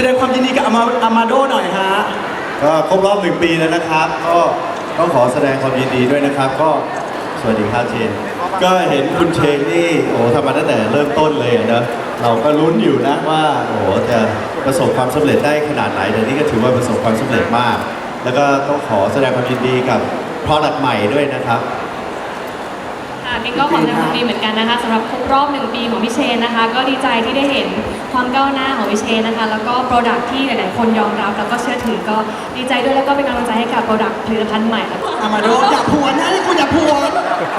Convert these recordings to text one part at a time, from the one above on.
แสดงความยินดีกับอามาอามาโดหน่อยฮะ ก็ครบรอบหนึ่งปีแล้วนะครับ ก็ต้องขอแสดงความยินดีด้วยนะครับ ก็สวัสดีครับเชนก็เห็นคุณเชนนี่โอ้ทำมาตั้งแต่เริ่มต้นเลยนะเราก็ลุ้นอยู่นะว่าโอ้จะประสบความสำเร็จได้ขนาดไหนแต่นี่ก็ถือว่าประสบความสำเร็จมาก แล้วก็ต้องขอแสดงความยินดีกับ product ใหม่ด้วยนะครับ ค่ะมินก็ขอแสดงความดีเหมือนกันนะคะสำหรับครบรอบหนึ่งปีของพี่เชนนะคะ ก็ดีใจที่ได้เห็นความก้าวหน้าของพี่เชนนะคะ แล้วก็โปรดักที่หลาย ๆ คนยอมรับ แล้วก็เชื่อถือก็ดีใจด้วยแล้วก็เป็นกำลังใจให้กับโปรดักผลิตภัณฑ์ใหม่แล้วก็อามาโดอย่าพวนนะนี่คุณอย่าพวน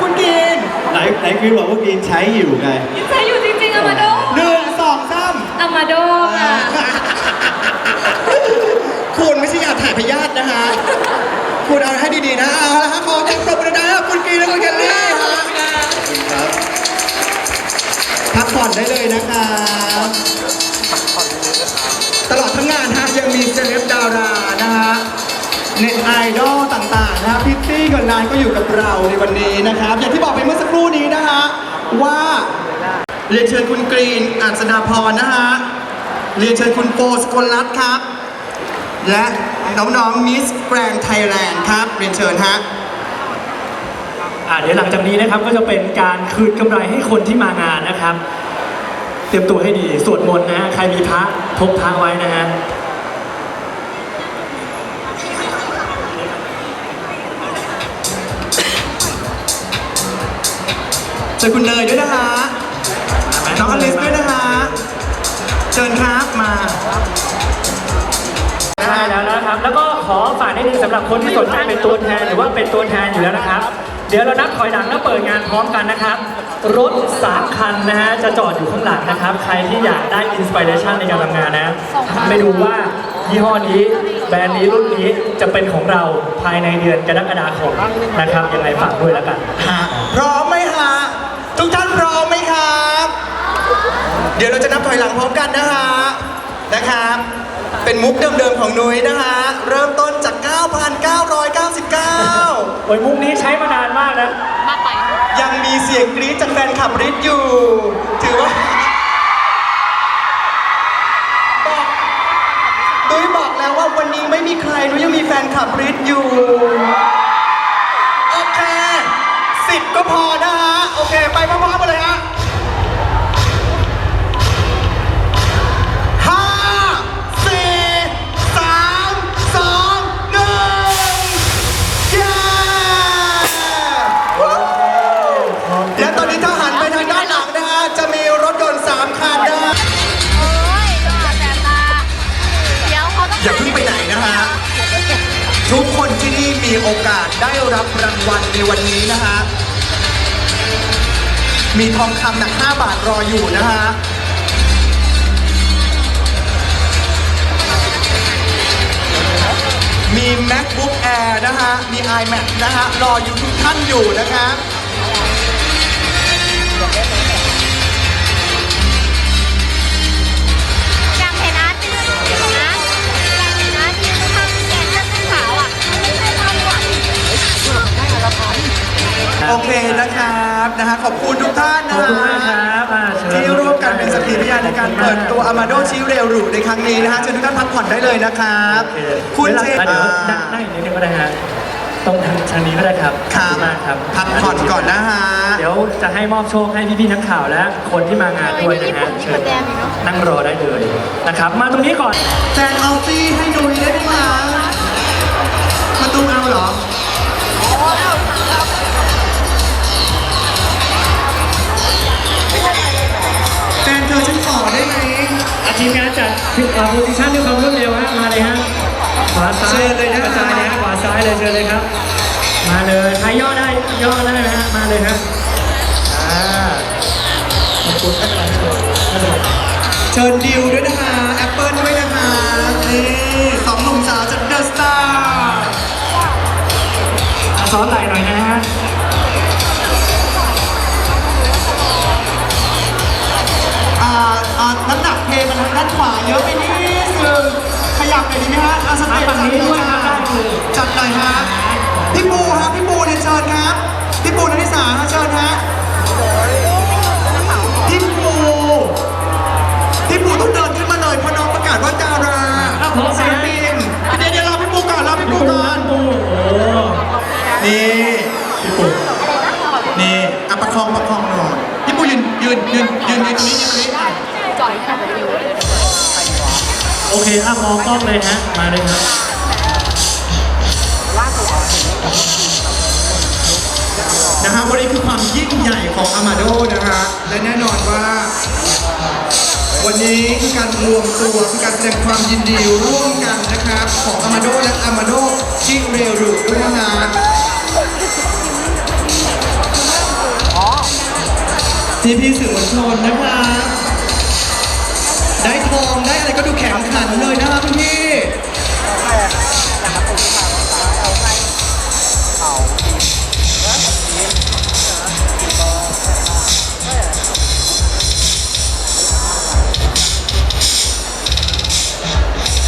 คุณกินไหนไหนคือบอกว่ากินใช้อยู่ไงดีใจอยู่จริงๆอามาโดหนึ่งสองสามอามาโดค่ะ เลยนะครับตลอดทั้งงานฮะยังมีเซเลบดารานะฮะเน็ตไอดอลต่างๆนะฮะพิตตี้กับนายก็อยู่กับเราในวันนี้นะครับ อย่างที่บอกไปเมื่อสักครู่นี้นะฮะว่าเรียนเชิญคุณกรีนอัศดาพรนะฮะเรียนเชิญคุณโฟสกลรัตน์ครับ และน้องๆมิสแกรนไทยแลนด์ครับ เรียนเชิญฮะอ่าเดี๋ยวหลังจากนี้นะครับก็จะเป็นการคืนกำไรให้คนที่มางานนะครับ เตรียมตัวให้ดี สวดมนต์นะฮะ ใครมีพระพกพระไว้นะฮะเชิญคุณเนยด้วยนะฮะน้องอลิสด้วยนะฮะเชิญครับมาได้แล้วนะครับ แล้วก็ขอฝากนิดนึงสำหรับคนที่สนใจเป็นตัวแทนหรือว่าเป็นตัวแทนอยู่แล้วนะครับ เดี๋ยวเรานับถอยหลังแล้วเปิดงานพร้อมกันนะครับ รถสามคันนะฮะจะจอดอยู่ข้างหลังนะครับ ใครที่อยากได้อินสปิเรชันในการทำงานนะไม่ดูว่ายี่ห้อนี้ แบรนด์นี้รุ่นนี้จะเป็นของเราภายในเดือนกรกฎาคมนะครับยังไงฝากด้วยแล้วกัน ฮะพร้อมไหมฮะทุกท่านพร้อมไหมครับ เดี๋ยวเราจะนับถอยหลังพร้อมกันนะฮะนะครับ เป็นมุกเดิมๆของนุ้ยนะฮะเริ่มต้นจาก 9,999 โอ้ยมุกนี้ใช้มานานมากนะยัง มีเสียงกรี๊ดจากแฟนคลับริดอยู่ ถือว่าบอกดุยบอกแล้วว่าวันนี้ไม่มีใครนุ้ยยังมีแฟนคลับริดอยู่ โอเคสิบก็พอนะฮะ โอเค ไปพร้อมๆกันเลย มีโอกาสได้รับรางวัลในวันนี้นะฮะ มีทองคำหนัก 5 บาทรออยู่นะฮะมี MacBook Air นะฮะ มี iMac นะฮะ รออยู่ทุกท่านอยู่นะครับ นะครับนะฮะขอบคุณทุกท่านนะขอบคุณฮะมากครับอ่าเชิญ ที่ร่วมกันเป็นสักขีพยานในการเปิดตัวอามาโดชิเรลรูในครั้งนี้นะฮะเชิญทุกท่านพักผ่อนได้เลยนะครับโอเคคุณเวลาเชนอะเดี๋ยวนั่งนั่งอีกนิดนึงก็ได้ฮะตรงทางทางนี้ก็ได้ครับคขอบรับคุณมากครับพักผ่อนก่อนนะฮะ เดี๋ยวจะให้มอบโชคให้พี่ๆนักข่าวและคนที่มางานด้วยนะฮะเชิญนั่งรอได้เลยนะครับ มาตรงนี้ก่อนแฟนเอาซี่ให้นุ้ยได้ไหมคะ งานจัดถึงโพซิชันด้วยความรวดเร็วฮะมาเลยฮะขวาซ้ายเชิญเลยนะกระจายเลยฮะขวาซ้ายเลยเชิญเลยครับ มาเลยใครย่อได้ย่อได้นะฮะมาเลยฮะอ่าขอบคุณไม่เป็นไรไม่เป็นไรเชิญดิวด้วยนะคะแอปเปิลด้วยนะคะนี่สองหนุ่มสาวจากเดอะสตาร์อะซ้อนไหลหน่อยนะฮะ เทมันทางด้านขวาเยอะไปนิดนึงขยับไปอยดีไหมฮะอาสเต็ปฝั่งนี้ด้วยครับได้เลย เคอะมองกล้องเลยฮะ มาเลยครับนะฮะวันนี้คือความยิ่งใหญ่ของอามาโดนะฮะ และแน่นอนว่า วันนี้คือการรวมตัวคือการแสดงความยินดีร่วมกันนะครับ ของอามาโดและอามาโดชิเรรุด้วยนะฮะพี่พี่สื่อมวลชนนะครับได้ทองได้อะไร แข็งขันเลยนะครับพี่พี่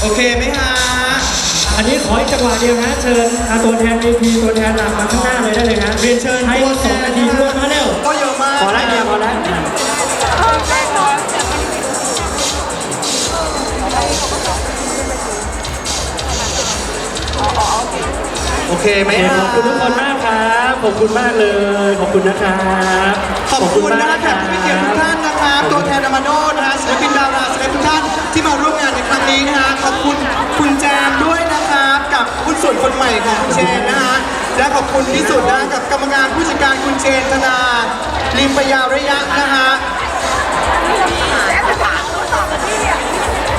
โอเคไหมฮะ อันนี้ขออีกจังหวะเดียวนะ เชิญอะตัวแทน AP ตัวแทนหลักมาข้างหน้าเลยได้เลยนะเรียนเชิญให้ตัวสองนาที โอเคไหมโอเคฮะขอบคุณทุกคนมากครับ ขอบคุณมากเลย ขอบคุณนะครับขอบคุณนะมากแขกผู้มีเกียรติทุกท่านนะครับ ตัวแทนอามาโดนะฮะศิลปินดาราศิลปินทุกท่านที่มาร่วมงานในครั้งนี้นะฮะขอบคุณคุณแจมด้วยนะครับกับคุณส่วนคนใหม่ของคุณเชนนะฮะและขอบคุณที่สุดนะกับกรรมการผู้จัดการคุณเชนธนาลิมปยาระยะนะฮะ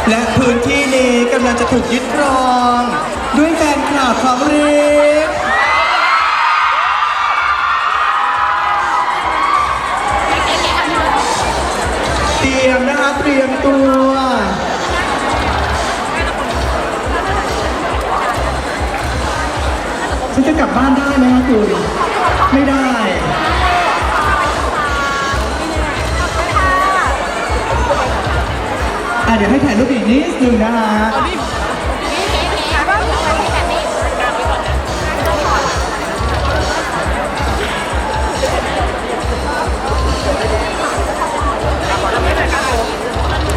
และพื้นที่นี้กำลังจะถูกยึดครอง ด้วยแฟนคลับของริฟเตรียมนะคะเตรียมตัว ฉันจะกลับบ้านได้ไหมคะคุณไม่ได้อะเดี๋ยวให้ถ่ายรูปอีกนิดนึงนะฮะ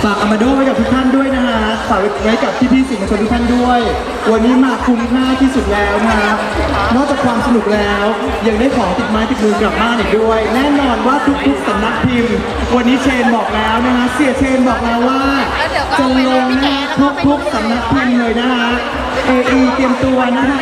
ฝากอามาโดไว้กับทุกท่านด้วยนะฮะฝากไว้กับพี่ๆสื่อมวลชนทุกท่านด้วย วันนี้มาคุ้มค่าที่สุดแล้วนะฮะนอกจากความสนุกแล้ว ยังได้ของติดไม้ติดมือกลับบ้านอีกด้วย แน่นอนว่าทุกๆสำนักพิมพ์ วันนี้เชนบอกแล้วนะฮะเสียเชนบอกแล้วว่าจะลงนะฮะทุกๆสำนักพิมพ์เลยนะฮะ AE เตรียมตัวนะฮะ